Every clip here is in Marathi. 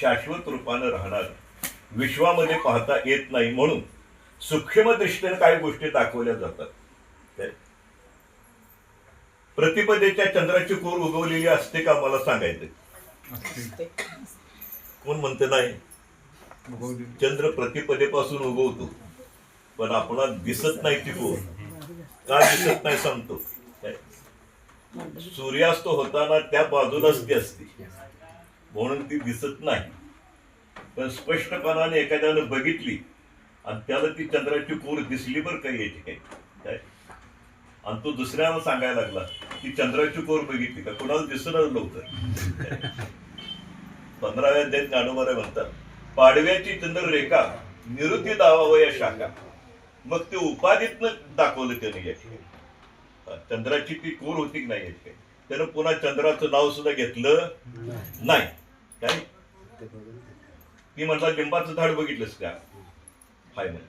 शाश्वत रूपानं राहणार. विश्वामध्ये पाहता येत नाही म्हणून सूक्ष्म दृष्टीने काही गोष्टी दाखवल्या जातात? प्रतिपदेच्या चंद्राची कोर उगवलेली असते का मला सांगायचं कोण म्हणते नाही? चंद्र प्रतिपदेपासून उगवतो. पण आपणाला दिसत नाही ती कोर. का दिसत नाही सांगतो? सूर्यास्त होताना त्या बाजूलाच ती असते. म्हणून ती दिसत नाही. पण स्पष्टपणाने एखाद्यानं बघितली आणि त्याला ती चंद्राची कोर दिसली बरं काही या ठिकाणी काय? आणि तो दुसऱ्याला सांगायला लागला की चंद्राची कोर बघितली का? कोणाला दिसणार लवकर पंधराव्या अध्यायात ज्ञानोबारा म्हणतात पाडव्याची चंद्ररेखा निवृत्ती दावावया शाखा. मग ते उपाधीतनं दाखवलं त्याने या चंद्राची ती कोर होती की नाही या ठिकाणी त्यानं पुन्हा चंद्राचं नाव सुद्धा घेतलं नाही. काय? ती म्हणतात लिंबाचं झाड बघितलंस का? हाय म्हण.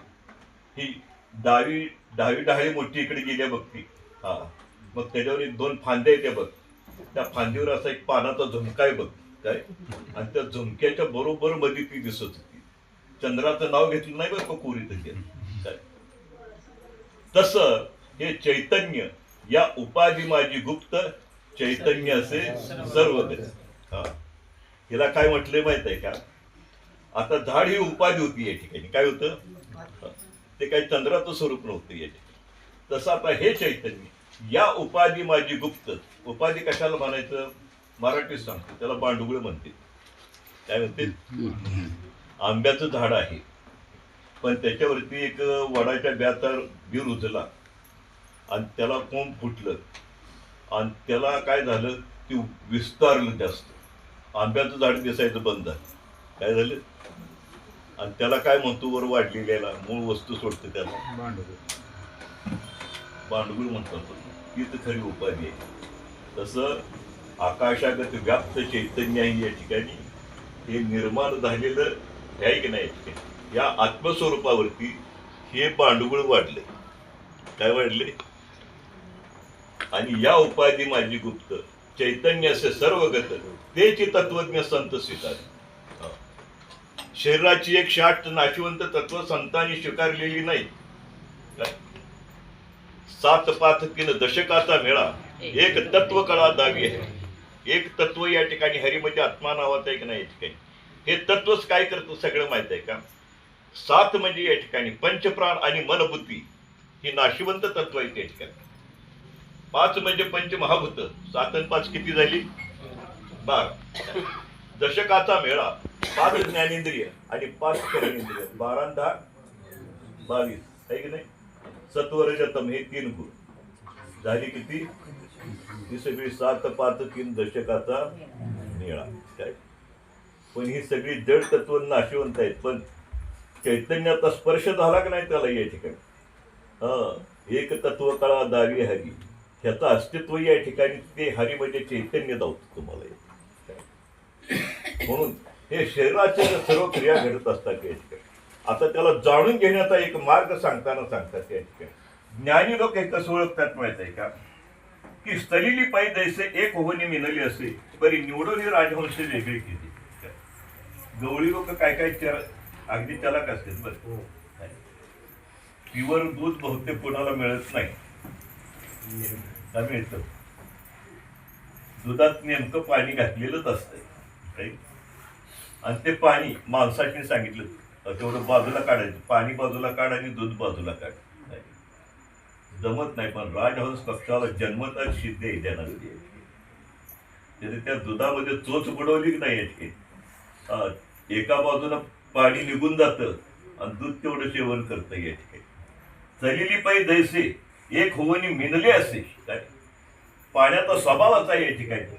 ही डावी डावी डाळी मोठी इकडे गेल्या बघ ती. हा. मग त्याच्यावर एक दोन फांद्या येत्या बघ. त्या फांदीवर असा एक पानाचा झुमका आहे बघ. काय? आणि त्या झुमक्याच्या बरोबर मध्ये ती दिसत होती. चंद्राचं नाव घेतलं नाही बघ कोरी त्याच्यात काय? तस हे चैतन्य या उपाधी माझी गुप्त चैतन्य असे सर्व हा. हिला काय म्हटलंय माहीत आहे का? आता झाड ही उपाधी होती या ठिकाणी. काय होतं? ते काही चंद्राचं स्वरूप नव्हतं या ठिकाणी. तसं आता हे चैतन्य या उपाधी माझी गुप्त. उपाधी कशाला म्हणायचं? मराठीत सांगतो त्याला बांडुगळ म्हणते. काय म्हणते? आंब्याचं झाड आहे. पण त्याच्यावरती एक वडाच्या ब्याचा बी रुजला. आणि त्याला कोंब फुटलं. आणि त्याला काय झालं? ते विस्तारलं जास्त. आंब्याचं झाड दिसायचं बंद. झालं काय झालं? आणि त्याला काय म्हणतो वर वाढलेल्याला मूळ वस्तू सोडते त्याला. भांडगुळ म्हणतात ती तर खरी उपाधी आहे. तसं आकाशागत व्याप्त चैतन्य आहे या ठिकाणी. हे निर्माण झालेलं आहे की नाही? या आत्मस्वरूपावरती हे भांडुगुळ वाढले काय वाढले आणि या उपाधी माझी गुप्त चैतन्य असे सर्वगत तेची तत्वज्ञ संत स्वीकार. शरीराची एक शाट नाशिवंत तत्व संतांनी स्वीकारलेली नाही? सात पाथ किन दशकाचा मेळा एक तत्व. कळा दावी आहे. एक तत्व या ठिकाणी हरी म्हणजे आत्मा नावाचं एक नाही या ठिकाणी हे तत्वच काय करतं सगळं माहीत आहे का? सात म्हणजे या ठिकाणी पंचप्राण आणि मनबुद्धी ही नाशिवंत तत्व आहेत या ठिकाणी. पाच म्हणजे पंचमहाभूत. सात आणि पाच किती झाली? बारा. दशकाचा मेळा. पाच ज्ञानेंद्रिय आणि पाच कर्मेंद्रिय बारा दहा? बावीस. आहे की नाही? सत्वरजतम हे तीन गुण. झाली किती? ही सगळी सात पाच तीन दशकाचा मेळा. काय? पण ही सगळी जड तत्व नाशिवंत आहेत. पण चैतन्याचा स्पर्श झाला का नाही त्याला या ठिकाणी? हा. एक तत्व कळा दावी हरी. ह्याचं अस्तित्व या ठिकाणी ते हरी म्हणजे चैतन्य दावतं तुम्हाला हे. म्हणून हे शरीराच्या सर्व क्रिया घडत असतात या ठिकाणी. आता त्याला जाणून घेण्याचा एक मार्ग सांगताना सांगतात या ठिकाणी. ज्ञानी लोक हे कसं ओळखतात माहीत आहे का? की स्थलिली पायी दैसे एक होवनी मिनली असे बरी निवडून राजवंश वेगळी केली. गवळी लोक काय काय चर अगदी त्याला असतात बरं. प्युअर दूध बहुतेक कोणाला मिळत नाही. मिळतं. दुधात नेमकं पाणी घातलेलंच असतंय आणि ते पाणी माणसाने सांगितलं. तेवढं बाजूला काढायचं पाणी बाजूला काढ आणि दूध बाजूला काढ जमत नाही पण राजहंस पक्षाला जन्मताच सिद्ध आहे त्या नसते त्याने त्या दुधामध्ये चोच बुडवली की नाही याची? एका बाजूला पाणी निघून जातं आणि दूध तेवढं सेवन करतं या ठिकाणी चलिली पायी दैसे एक होवनी मिनले असते. पाण्याचा स्वभावाचा आहे या ठिकाणी.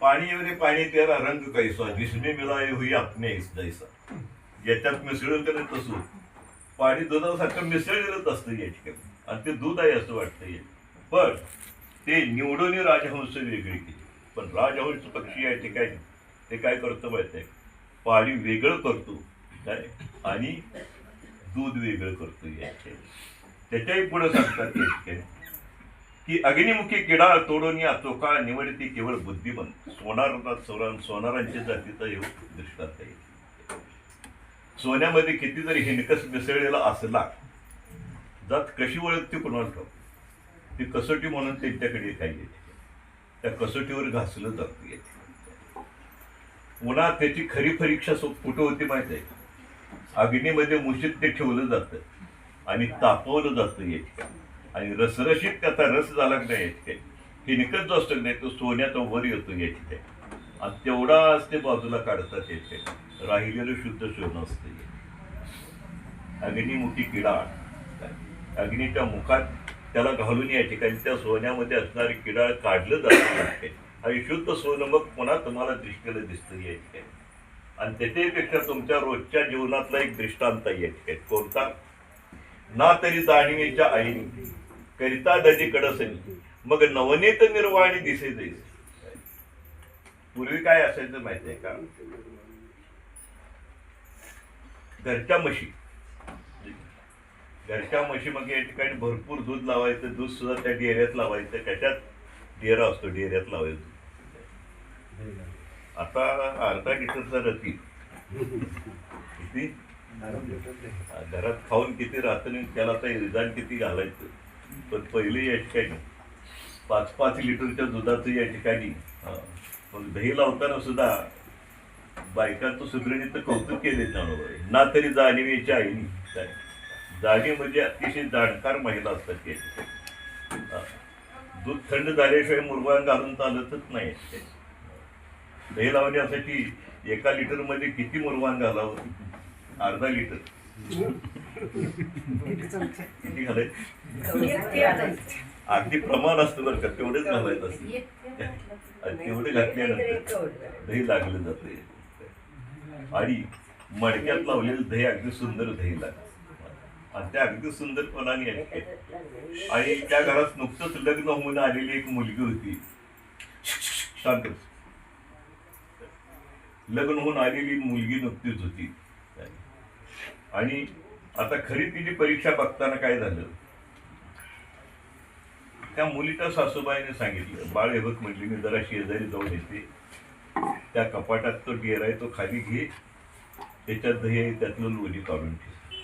पाणी एवढे पाणी तेरा रंग कैसा जिसमे मिलाए हुई अपने इस याच्यात मिसळून करत असू. पाणी दुधासारखं मिसळलेलंच असतं या ठिकाणी. आणि ते दूध आहे असं वाटतं पण ते निवडून राजहंस वेगळी केली. पण राजहंस पक्षी या ठिकाणी ते काय करतो माहिती आहे? पाणी वेगळं करतो. काय आणि दूध वेगळं करतो या ठिकाणी. त्याच्याही पुढे सांगतात की अग्निमुखी किडा तोडून या चोका निवडती केवळ बुद्धिमंत सोनार सोनार सोनारांच्या जातीचा येऊ दृष्टांत येईल सोन्यामध्ये किती जरी हिणकस मिसळलेला असला जात कशी ओळखते कुणाला ठाऊ ती कसोटी म्हणून त्यांच्याकडे काही येते. त्या कसोटीवर घासलं जातं येते पुन्हा त्याची खरी परीक्षा सो- कुठं होती माहिती आहे? अग्नीमध्ये मुशीत ते ठेवलं जातं. आणि तापवलं जातं या आणि रसरशीत त्याचा रस झाला की नाही या ठिकाणी. जो असतो की नाही तो सोन्याचा वर येतो या आणि तेवढाच ते बाजूला काढतात येते राहिलेलं शुद्ध सोनं असतं अग्नी अग्निमुखी किडा. अग्नीच्या मुखात त्याला घालून या ठिकाणी त्या सोन्यामध्ये असणारे किडाळ काढलं जातं आणि शुद्ध सोनं मग पुन्हा तुम्हाला दृष्टीला दिसतं या ठिकाणी. आणि त्याच्यापेक्षा तुमच्या रोजच्या जीवनातला एक दृष्टांत आहे या ठिकाणी. कोणता? ना तरी जाणीवेच्या आईने करिता दजी कडसनी मग नवनीत निर्वाणी दिसे जैसे पूर्वी काय असायचं माहिती आहे का? घरच्या म्हशी. घरच्या म्हशी मग या ठिकाणी भरपूर दूध लावायचं दूध सुद्धा त्या डेऱ्यात लावायचं त्याच्यात डेरा असतो डेऱ्यात लावायचं. आता अर्धा लिटरचा रती. किती? घरात खाऊन किती राहतं त्याला ते रिझल्ट किती घालायचं? पण पहिले या ठिकाणी पाच पाच लिटरच्या दुधाचं या ठिकाणी मग दही लावताना सुद्धा बायकांचं तर कौतुक केले त्यामुळे. ना तरी जाणीवेच्या आईनी काय जाणीव म्हणजे अतिशय जाणकार महिला असतात त्या दूध थंड झाल्याशिवाय मुरगान घालून चालतच नाही. दही लावण्यासाठी एका लिटरमध्ये किती मुरवान घालावं? अर्धा लिटर. किती घालायचं अगदी प्रमाण असतं बरं का तेवढेच घालायचं असतं. आणि तेवढे घातल्यानंतर दही लागलं जाते. आणि मडक्यात लावलेलं दही अगदी सुंदर दही लागतं. आणि त्या अगदी सुंदरपणाने आहे आणि त्या घरात नुकतंच लग्न होऊन आलेली एक मुलगी होती. शांत लग्न होऊन आलेली मुलगी नुकतीच होती. आणि आता खरी तिची परीक्षा बघताना काय झालं? त्या मुलीच्या सासूबाईने सांगितलं बाळ हे बघ म्हटली मी जरा शेजारी जाऊन येते त्या कपाटात तो डेरा आहे तो खाली घे. त्याच्यात दही आहे त्यातलं लोणी काढून ठेव.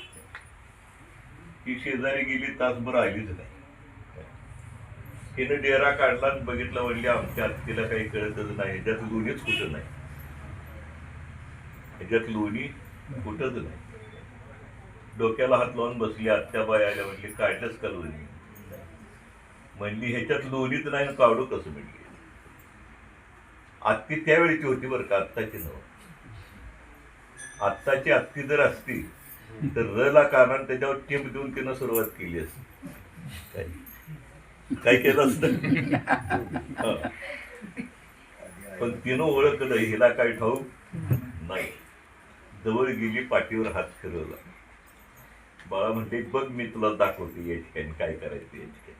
ती शेजारी गेली तासभर आलीच नाही. तिने डेरा काढला आणि बघितला म्हणली आमच्या तिला काही कळतच नाही. ह्याच्यात लोणीच कुठं नाही? ह्याच्यात लोणी कुठंच नाही. डोक्याला हात लावून बसली आत्याबाय आल्या म्हटली काढलंच का लोणी? म्हणली ह्याच्यात लोणीच नाही काढू कसं? म्हणली आत्ती त्यावेळीची होती बरं का आत्ताची नव आत्ताची आत्ती जर असती तर र ला कारण त्याच्यावर टिप देऊन तिनं सुरुवात केली असती. काय केलं असत. पण तिनं ओळखलं हिला काय ठाऊक नाही. जवळ गेली पाठीवर हात फिरवला. बाळा म्हणते बघ मी तुला दाखवते या ठिकाणी काय करायचं या ठिकाणी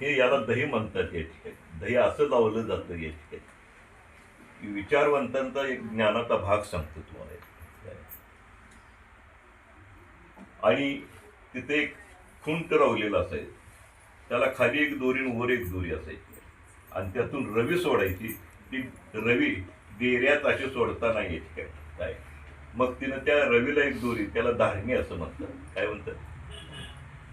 हे याला दही म्हणतात या ठिकाणी दही असं लावलं जातं या ठिकाणी विचारवंतांचा एक ज्ञानाचा भाग सांगतो तुम्हाला आणि तिथे एक खुंट रावलेला असायचं. त्याला खाली एक दोरी वर एक दोरी असायची. आणि त्यातून रवी सोडायची. ती रवी डेऱ्यात अशी सोडता नाही या ठिकाणी काय? मग तिनं त्या रवीला एक दोरी त्याला धारणी असं म्हणतात काय म्हणतात?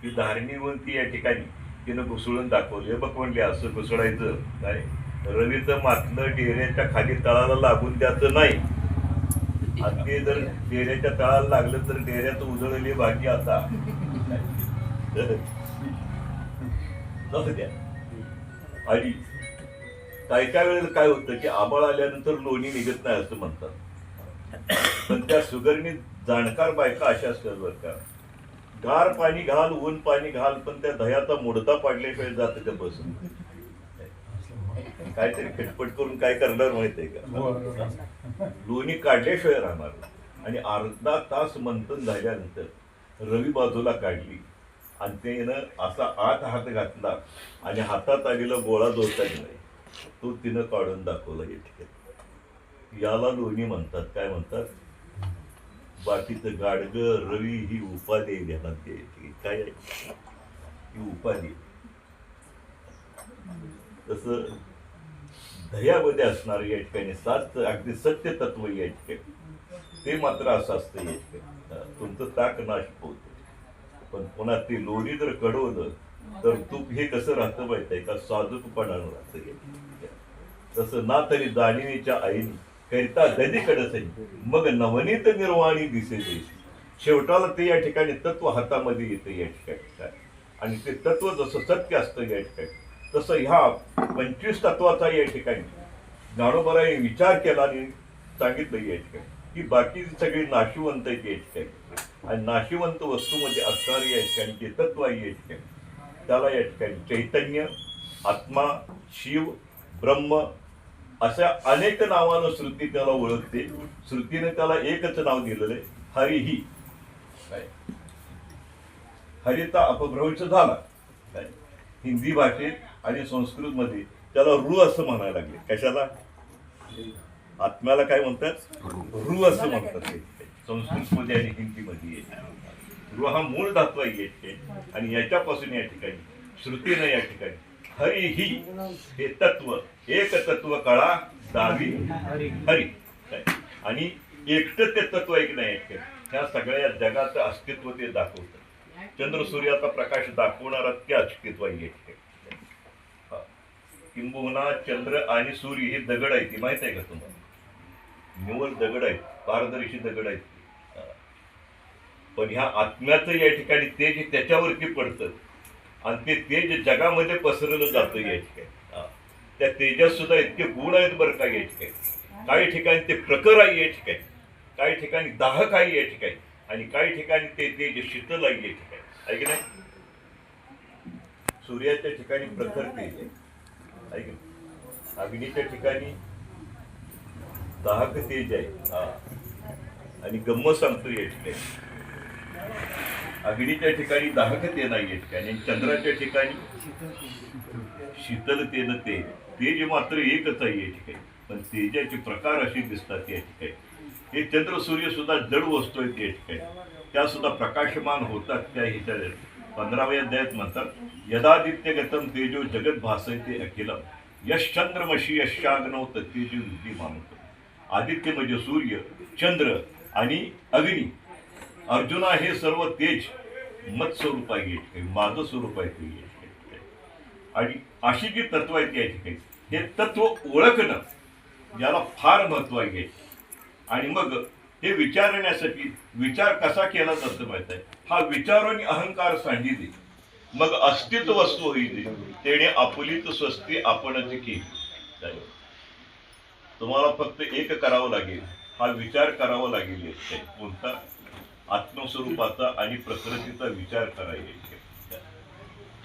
ती धारणीवर ती या ठिकाणी तिनं घुसळून दाखवली. हे बघ म्हणले असं घुसळायचं. काय? रवीचं मातलं डेऱ्याच्या खाली तळाला लागून द्यायचं नाही. आणि ते जर डेऱ्याच्या तळाला लागलं तर डेऱ्याचं उजळलेली भाजी आता. जाऊ द्या. आणि काय काय वेळेला काय होतं की आबळ आल्यानंतर लोणी निघत नाही असं म्हणतात. पण त्या सुगरणी जाणकार बायका अशा असतात बरं का. गार पाणी घाल ऊन पाणी घाल पण त्या दह्याचा मोडता पाडल्याशिवाय जात का बसून. काहीतरी खटपट करून काय करणार माहितीये का? लोणी काढल्याशिवाय राहणार आणि अर्धा तास मंथन झाल्यानंतर रवी बाजूला काढली. आणि त्यानं असा आत हात घातला आणि हातात आलेला गोळा जोडता नाही. तो तिनं काढून दाखवला या ठिकाणी. याला लोणी म्हणतात. काय म्हणतात? बाकीचं गाडग रवी ही उपाधी आहे ध्यानात घ्यायची काय ही उपाधी तसं दह्यामध्ये असणार या ठिकाणी सात अगदी सत्य तत्व या ठिकाणी. ते मात्र असं असतं या ठिकाणी. तुमचं ताक नाश होत. पण पुन्हा ते लोणी जर कडवलं तर तूप हे कसं राहतं माहीत आहे का? साजूकपणानं राहतं या तसं ना तरी जाणीनीच्या आईनी करिता दधी कडसई मग नवनीत निर्वाणी दिसे शेवटाला ते या ठिकाणी तत्व हातामध्ये येतं या ठिकाणी. आणि ते तत्व जसं सत्य असतं या ठिकाणी तसं ह्या पंचवीस तत्वाचा या ठिकाणी ज्ञानोबराने विचार केला आणि सांगितलं या ठिकाणी की बाकी सगळी नाशिवंत आहेत या ठिकाणी. आणि नाशिवंत वस्तूमध्ये असणारे या ठिकाणी जे तत्व आहे या ठिकाणी त्याला या ठिकाणी चैतन्य आत्मा शिव ब्रह्म अशा अनेक नावानं श्रुती त्याला ओळखते. श्रुतीने त्याला एकच नाव दिलेलं आहे हरिही हरिता अपभ्रंश झाला. हिंदी भाषेत आणि संस्कृतमध्ये त्याला रु असं म्हणायला लागले. कशाला? आत्म्याला काय म्हणतात? रु असं म्हणतात ते. संस्कृतमध्ये आणि हिंदीमध्ये रु हा मूळ धातू आहे आणि याच्यापासून या ठिकाणी श्रुतीनं या ठिकाणी हरी ही हे तत्व एक तत्व कळा दावी हरी. आणि एकटं ते तत्व एक नाही एक ह्या सगळ्या जगाचं अस्तित्व ते दाखवतं. चंद्र सूर्याचा प्रकाश दाखवणारा ते अस्तित्व एक किंबहुना चंद्र आणि सूर्य हे दगड आहे ती माहीत आहे का तुम्हाला? निवड दगड आहेत पारदर्शी दगड आहेत. पण ह्या आत्म्याचं या ठिकाणी तेज त्याच्यावरती पडतं. आणि ते तेज जगामध्ये पसरलं जातं या ठिकाणी. त्या तेजात सुद्धा इतके गुण आहेत बरं का या ठिकाणी. काही ठिकाणी ते प्रकर आहे या ठिकाणी. काही ठिकाणी दाहक आहे या ठिकाणी. आणि काही ठिकाणी ते तेज शीतल आहे या ठिकाणी. आहे की नाही? सूर्याच्या ठिकाणी प्रखर तेज आहे. आहे की नाही? अग्नीच्या ठिकाणी दाहक तेज आहे. हा. आणि गम्म सांगतो या ठिकाणी. अग्नीच्या ठिकाणी दाहकते नाही या ठिकाणी. चंद्राच्या ठिकाणी शीतलतेनं ते तेज मात्र एकच आहे या ठिकाणी पण तेजाचे प्रकार असे दिसतात या ठिकाणी हे चंद्र सूर्य सुद्धा जड वस्तू आहेत या ठिकाणी त्या सुद्धा प्रकाशमान होतात त्या हिच्या पंधराव्या अध्यायात म्हणतात यदादित्य गतम तेजो जगत भासयते अखिलम यश्चंद्रमशी यशाग्नव तेजो बुद्धी मानतो. आदित्य म्हणजे सूर्य चंद्र आणि अग्नी. अर्जुना हे सर्व तेज मत स्वरूप आहे माझं स्वरूप आहे ते आणि अशी जी तत्व आहेत या ठिकाणी हे तत्व ओळखणं याला फार महत्त्व आहे आणि मग हे विचारण्यासाठी विचार कसा केला जातो माहीत आहे? हा विचार आणि अहंकार सांगितले. मग अस्तित्व वस्तू होईल तेने आपुलीत स्वस्ती आपणच केली. तुम्हाला फक्त एक करावं लागेल. हा विचार करावा लागेल. कोणता? आत्मस्वरूपाचा आणि प्रकृतीचा विचार करायला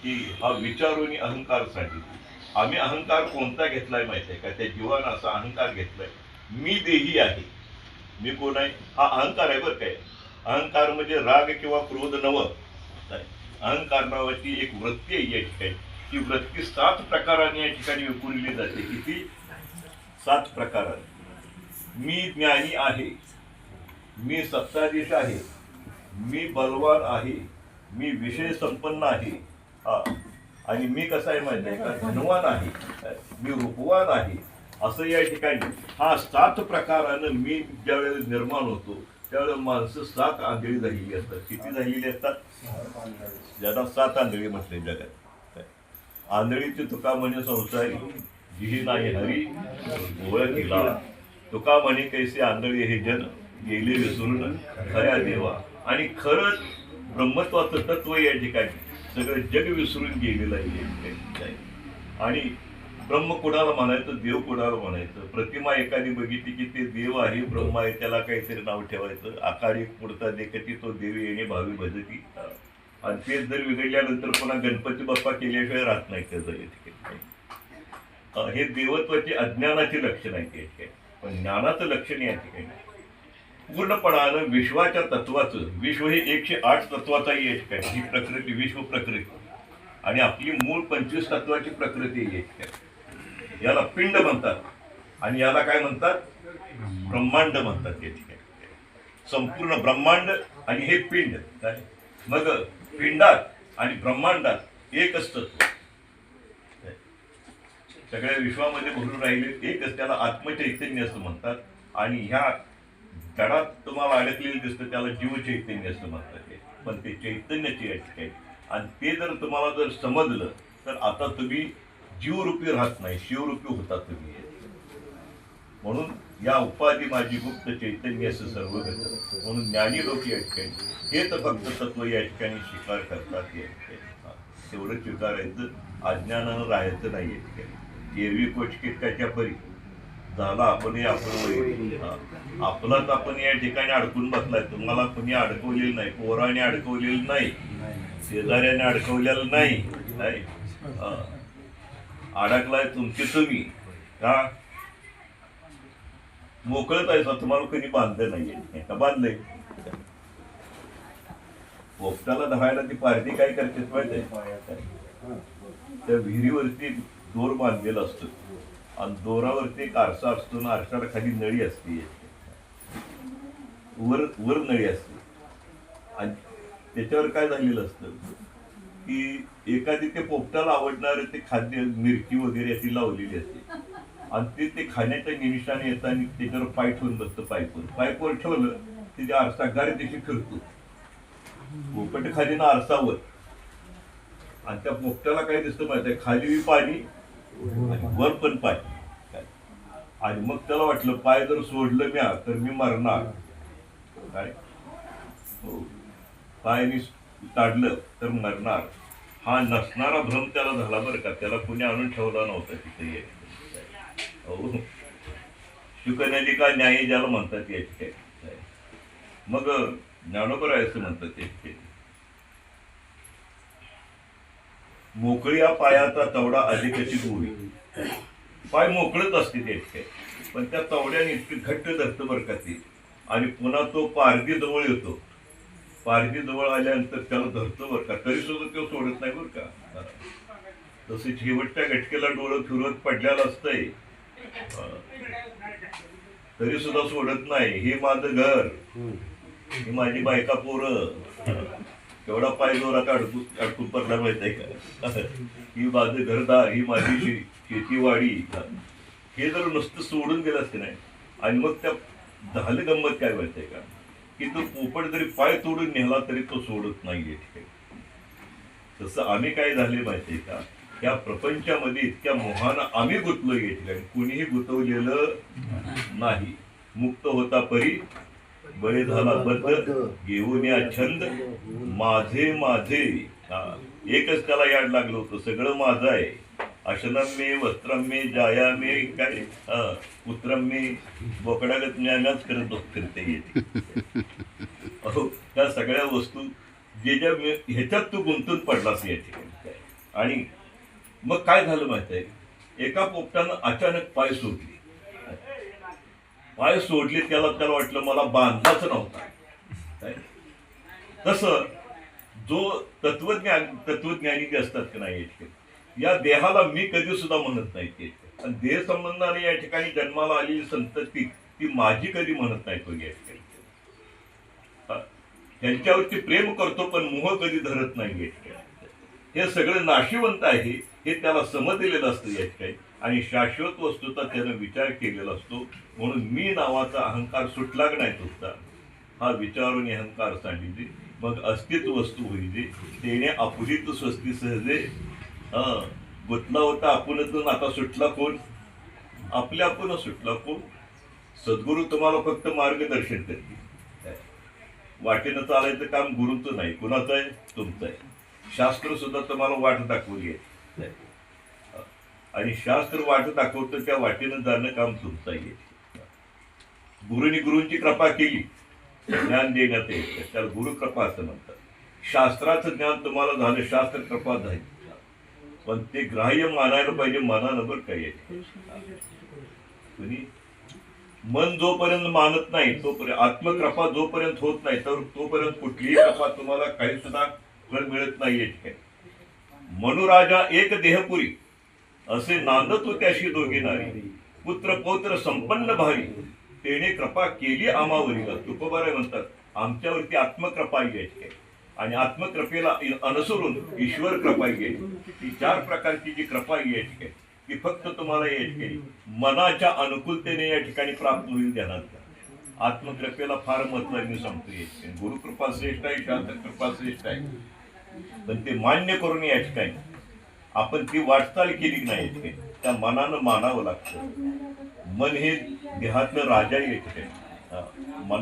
की हा विचारून अहंकार सांगितले आम्ही अहंकार कोणता घेतलाय माहिती आहे का? त्या जीवानं असा अहंकार घेतलाय. मी देही आहे. मी कोण आहे? हा अहंकार आहे बरं काय. अहंकार म्हणजे राग किंवा क्रोध नव. अहंकार नावाची एक वृत्ती आहे या ठिकाणी. ती वृत्ती सात प्रकाराने या ठिकाणी विखुरली जाते. किती? सात प्रकाराने. मी ज्ञानी आहे. मी सत्ताधीश आहे. मी बलवान आहे. मी विषय संपन्न आहे. हा. आणि मी कसं आहे माहिती आहे का? धनवान आहे. मी रूपवान आहे. असं या ठिकाणी. हा सात प्रकारानं मी ज्यावेळेस निर्माण होतो त्यावेळेस माणसं सात आंधळी झालेली असतात. किती झालेली असतात? ज्यांना सात आंधळी म्हटले जगात आंधळीची तुका म्हणे संसारी जिही नाही हरी ओळखीला तुका म्हणे कैसे आंधळी हे जन गेले विसरून खऱ्या देवा. आणि खरंच ब्रह्मत्वाचं तत्व या ठिकाणी. सगळं जग विसरून गेलेलं आहे आणि ब्रह्म कुणाला म्हणायचं? देव कुणाला म्हणायचं? प्रतिमा एखादी बघितली की ते देव आहे ब्रह्म आहे त्याला काहीतरी नाव ठेवायचं. आकाडी पुढता देखती तो देव येणे भावी भजती. आणि तेच जर बिघडल्यानंतर पुन्हा गणपती बाप्पा केल्याशिवाय राहत नाही त्याचं या ठिकाणी हे देवत्वाची अज्ञानाची लक्षण आहे ते पण ज्ञानाचं लक्षण या ठिकाणी पूर्णपणानं विश्वाच्या तत्वाचं विश्व हे एकशे आठ तत्वाचा एक आहे. ही प्रकृती विश्व प्रकृती. आणि आपली मूळ पंचवीस तत्वाची प्रकृती आहे. याला पिंड म्हणतात. आणि याला काय म्हणतात? ब्रह्मांड म्हणतात या ठिकाणी. संपूर्ण ब्रह्मांड आणि हे पिंड. काय? मग पिंडात आणि ब्रह्मांडात एकच तत्व. सगळ्या विश्वामध्ये भरून राहिले एकच त्याला आत्मचैतन्य असं म्हणतात. आणि ह्या जडात तुम्हाला अडकलेलं दिसतं त्याला जीवचैतन्य असं म्हणतात ते. पण ते चैतन्याची अटक आहे. आणि ते जर तुम्हाला जर समजलं तर आता तुम्ही जीवरूपी राहत नाही शिवरूपी होता तुम्ही म्हणून या उपाधी माझी गुप्त चैतन्य असं सर्व घडतं. म्हणून ज्ञानी लोक या ठिकाणी हे तर फक्त तत्व या ठिकाणी स्वीकार करतात या ठिकाणी तेवढं स्वीकारायचं अज्ञानानं राहायचं नाही या ठिकाणी कोचके त्याच्या परी. झाला आपण आपण. आपलाच आपण या ठिकाणी अडकून बसलाय. तुम्हाला कुणी अडकवलेलं नाही. पोराने अडकवलेलं नाही. शेजाऱ्याने अडकवलेलं नाही. अडकलाय तुमचे तुम्ही. का मोकळत आहे सर. तुम्हाला कोणी बांधलं नाहीये. का बांधलंय? पोपटाला धरायला ती पार्टी काय करते माहिती त्या विहिरीवरती दोर बांधलेला असतो. आणि दोरावरती एक आरसा असतो ना आरशाला खाली नळी असते. वर वर नळी असते. आणि त्याच्यावर काय झालेलं असतं? की एखादी ते पोपटाला आवडणारे ते खाद्य मिरची वगैरे अशी लावलेली असते. आणि ते ते खाण्याच्या निमिषाने येताना त्याच्यावर पाय ठेवून बसतं पायपूर पायपूर ठेवलं की ते आरसा गाडी त्याची फिरतो. पोपट खाली ना आरसावर. आणि त्या पोपटाला काय दिसतं माहिती आहे खाली पाणी आणि वर पण पाय. आणि मग त्याला वाटलं पाय जर सोडलं मी तर मी मरणार. काय? हो. पायाने काढलं तर मरणार. हा नसणारा भ्रम त्याला झाला बरं का. त्याला कुणी आणून ठेवला नव्हता तिथे ये. हो. शुकनलिका न्याय ज्याला म्हणतात या ठिकाणी मग ज्ञानोबर आहे असं म्हणतात ते ठिकाणी. मोकळ्या पायाचा तवडा अधिकची गोळी पाय मोकळत असते ते पण त्या तवड्याने इतकी घट्ट धरतं बरं का ती. आणि पुन्हा तो पारदी जवळ येतो. पारदी जवळ आल्यानंतर त्याला धरतो बरं का तरी सुद्धा तो सोडत नाही बरं का. तसे शेवटच्या घटकेला डोळं फिरवत पडलेलं असतंय. तरी सुद्धा सोडत नाही. हे माझं घर. ही माझी बायका पोरं. एवढा पाय जोरात अडकून अडकून पडला माहीत आहे का? ही माझं घरदार ही माझी शे- शेतीवाडी हे जर नुसतं सोडून गेलं असते नाही आणि मग त्या झालं गंमत काय माहीत आहे का? की तो पोपट जरी पाय तोडून नेला तरी तो सोडत नाहीये ठिकाणी तसं आम्ही काय झाले माहितीये का? या प्रपंचामध्ये इतक्या मोहानं आम्ही गुंतलो या ठिकाणी. कुणीही गुंतवलेलं नाही. मुक्त होता परी बळे झाला बद्ध घेऊन या छंद. माझे माझे. एकच त्याला याड लागलं होतं सगळं माझं आहे. अशनम मे वस्त्रम मे जाया मे काय पुत्रम मे बोकडागत ज्ञानच करत फिरते येते अहो त्या सगळ्या वस्तू जे ज्या ह्याच्यात तू गुंतून पडलास या ठिकाणी आणि मग काय झालं माहीत आहे? एका पोपटानं अचानक पाय सोडली. पाय सोडले त्याला त्याला वाटलं मला बांधाच नव्हता. तसं जो तत्वज्ञान तत्वज्ञानी जे असतात की नाही या या देहाला मी कधी सुद्धा म्हणत नाही ते. आणि देह संबंधाने या ठिकाणी जन्माला आलेली संतती ती माझी कधी म्हणत नाही तो या ठिकाणी. त्यांच्यावरती प्रेम करतो पण मोह कधी धरत नाही या ठिकाणी. हे सगळं नाशिवंत आहे हे त्याला समजलेलं असतं या ठिकाणी. आणि शाश्वत वस्तूचा त्यानं विचार केलेला असतो. म्हणून मी नावाचा अहंकार सुटला नाही तुझा हा विचारून अहंकार सांगितले मग अस्तित्व वस्तू होईल तेने आपुलीत स्वस्ती सहजे हा गुतला होता आपणतून आता सुटला कोण? आपल्या आपण सुटला कोण? सद्गुरू तुम्हाला फक्त मार्गदर्शन करते वाटेनं चालायचं काम गुरुचं नाही. कुणाचं आहे? तुमचं आहे. शास्त्र सुद्धा तुम्हाला वाट दाखवली आहे आणि शास्त्र वाट दाखवतं त्या वाटेनं जाणं काम तुमचं आहे गुरुनी गुरूंची कृपा केली ज्ञान देण्यात येतं त्याला गुरु कृपा असं म्हणतात. शास्त्राचं ज्ञान तुम्हाला झालं शास्त्र कृपा झाली. पण ते ग्राह्य मानायला पाहिजे मनानं बरं काही कुणी मन जोपर्यंत मानत नाही तोपर्यंत आत्मकृपा जोपर्यंत होत नाही तर तोपर्यंत कुठलीही कृपा तुम्हाला काही सुद्धा फळ मिळत नाहीये. मनुराजा एक देहपुरी असे नांदत होत्याशी दोघे नारी. पुत्र पौत्र संपन्न भावी तेने कृपा केली आमावरीला. तुकोबाराय म्हणतात आमच्यावरती आत्मकृपा घ्यायची आणि आत्मकृपेला अनुसरून ईश्वर कृपा घ्यायची. ती चार प्रकारची जी कृपा घ्यायची आहे ती फक्त तुम्हाला यायची आहे. मनाच्या अनुकूलतेने या ठिकाणी प्राप्त होईल ध्यानात आत्मकृपेला फार महत्त्व मी सांगतो गुरुकृपा श्रेष्ठ आहे शांत कृपा श्रेष्ठ आहे. पण ते मान्य करून या ठिकाणी आपण ती वाटचाल केली नाही त्या मनानं मानावं लागतं. मन हे देहातलं राजा येते मन